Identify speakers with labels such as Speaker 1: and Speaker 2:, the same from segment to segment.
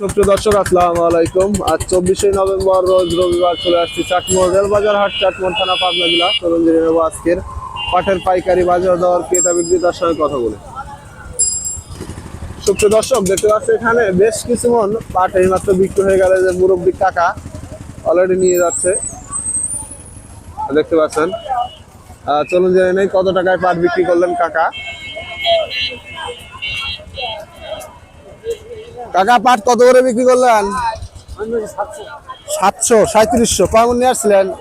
Speaker 1: সুপ্রিয় দর্শক, আসসালামু আলাইকুম। আজ চব্বিশে নভেম্বর, রোজ রবিবার চলে আসছি চাটমোহর রেলবাজার হাট, চাটমোহর থানা, পাবনা জেলা। তরুণজিরি নেব আজকের পাটের পাইকারি বাজার দর, ক্রেতা বিক্রেতার সঙ্গে কথা বলে। সুপ্রিয় দর্শক, দেখতে পাচ্ছি এখানে বেশ কিছু মন পাট এইমাত্র বিক্রি হয়ে গেলে যে মুরব্বী টাকা অলরেডি নিয়ে যাচ্ছে। দেখতে পাচ্ছেন। চলুন জেনে নেই কত টাকায় পাট বিক্রি করলেন কাকা। কাকা পাট কত করে বিক্রি করলেন? সাতশো সাঁত্রিশশো কেমন নিয়ে আসছিলেন?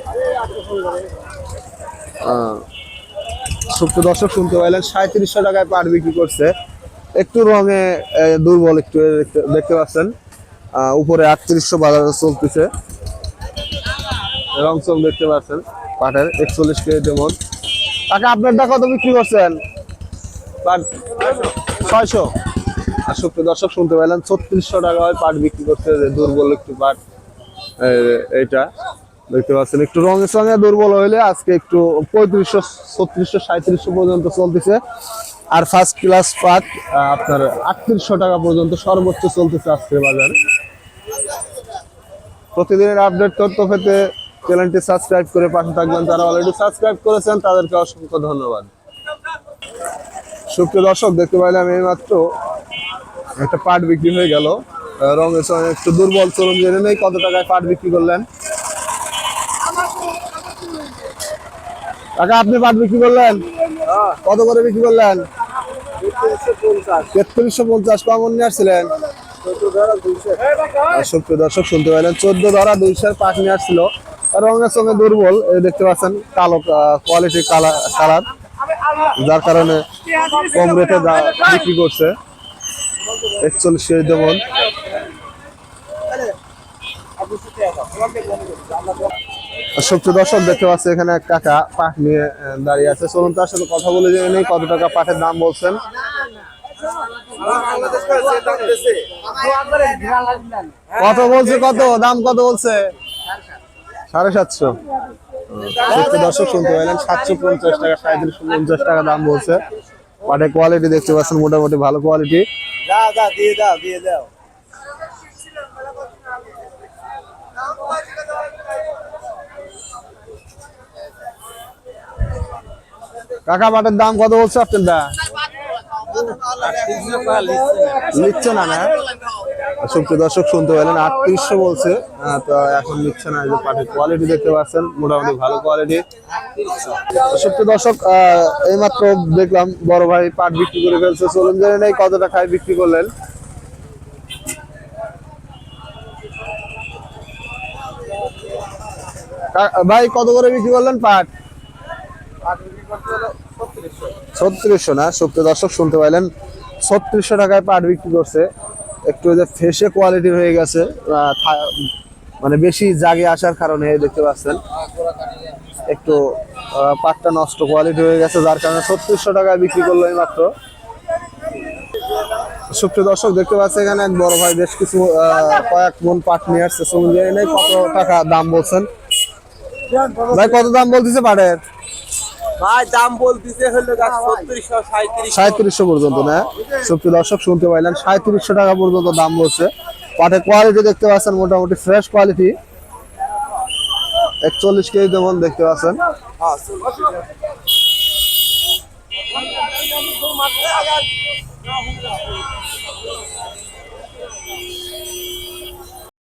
Speaker 1: সুপ্ত দর্শক, শুনতে পাইলেন সাঁত্রিশশো টাকায় পাট বিক্রি করছে। একটু রঙে দুর্বল একটু দেখতে- পাচ্ছেন। উপরে আটত্রিশশো বাজার চলতেছে। রং চং দেখতে পাচ্ছেন, পাটের একচল্লিশ কেজি তেমন কাকা, আপনারটা কত বিক্রি করছেন? পাট, ছয়শো। আর সুপ্রিয় দর্শক, শুনতে পেলেন, ছত্রিশশো টাকা হয় পাট বিক্রি করছে যে দুর্বল একটু পাট। এইটা দেখতে পাচ্ছেন, একটু রঙের সঙ্গে দুর্বল হইলে আজকে একটু পঁয়ত্রিশশো, ছত্রিশশো সাঁত্রিশশো পর্যন্ত চলতেছে। আর ফার্স্ট ক্লাস পাট আপনার আটত্রিশশো টাকা পর্যন্ত সর্বোচ্চ চলতেছে আজকের বাজার। প্রতিদিনের আপডেট তথ্য পেতে চ্যানেলটি সাবস্ক্রাইব করে পাশে থাকবেন। যারা অলরেডি সাবস্ক্রাইব করেছেন, তাদেরকে অসংখ্য ধন্যবাদ। সুপ্রিয় দর্শক, দেখতে পাইলাম এই মাত্র একটা পাট বিক্রি হয়ে গেল। রঙের সঙ্গে একটু দুর্বল চলুন জেনে নেই কত টাকায় পাট বিক্রি করলেন। কাকা আপনি পাট বিক্রি করলেন? কত করে বিক্রি করলেন? তেত্রিশশো পঞ্চাশ। কেমন নিয়ে আসছিলেন? সুপ্রিয় দর্শক শুনতে পাইলেন চোদ্দ ধরা দুইশোর পাট নিয়ে আসছিল। রঙের সঙ্গে দুর্বল এই দেখতে পাচ্ছেন কালো কোয়ালিটি কালার কালার যার কারণে কম রেটে বিক্রি করছে। একচল্লিশ কেজি দেবন সত্যি দর্শক, দেখতে পাচ্ছি এখানে কাকা পাট নিয়ে দাঁড়িয়ে আছে। চলুন তার সাথে কথা বলে জেনে নেই কত টাকা পাটের দাম বলছেন। কত বলছে, কত? দাম কত বলছে? সাড়ে সাতশো। সত্যি দর্শক, শুনতে পাইলেন সাতশো পঞ্চাশ টাকা, সাড়ে তিনশো পঞ্চাশ টাকা দাম বলছে। পাটের কোয়ালিটি দেখতে পাচ্ছেন মোটামুটি ভালো কোয়ালিটি
Speaker 2: যা যা দিয়ে দাও দিয়ে দাও।
Speaker 1: কাকা পাটের দাম কত বলছে আপনার? দা নিচ্ছে না না? সুপ্রিয় দর্শক, শুনতে পেলেন আটত্রিশশো বলছে। তো এখন নিচ্ছে না যে পাটের কোয়ালিটি দেখতে পাচ্ছেন, মোটামুটি ভালো কোয়ালিটি সুপ্রিয় দর্শক এইমাত্র দেখলাম বড় ভাই পাট বিক্রি করে ফেলছে। চলুন জেনে নেই কত টাকায় বিক্রি করলেন। ভাই, কত করে বিক্রি করলেন পাট? ছত্রিশশো না? সুপ্রিয় দর্শক, শুনতে পাইলেন, ছত্রিশশো টাকায় পাট বিক্রি করছে। একটু যে ফেসে কোয়ালিটি হয়ে গেছে মানে বেশি জাগে আসার কারণে দেখতে পাচ্ছেন। একটু পাটটা নষ্ট কোয়ালিটি হয়ে গেছে, যার কারণে ছত্রিশশো টাকায় বিক্রি করল মাত্র। সুপ্রিয় দর্শক, দেখতে পাচ্ছেন এখানে এক বড় ভাই বেশ কিছু কয়েক মন পাট নিয়ে আসছে। জেনে কত টাকা দাম বলছেন? ভাই, কত দাম বলতেছে পাটের?
Speaker 2: ভাই, দাম বলতেছে হলো
Speaker 1: সাঁত্রিশশো পর্যন্ত, না? সত্যি দর্শক শুনতে পাইলেন সাঁত্রিশশো টাকা পর্যন্ত দাম বলছে। পাটের কোয়ালিটি দেখতে পাচ্ছেন, মোটামুটি ফ্রেশ কোয়ালিটি একচল্লিশ কেজি যেমন দেখতে পাচ্ছেন।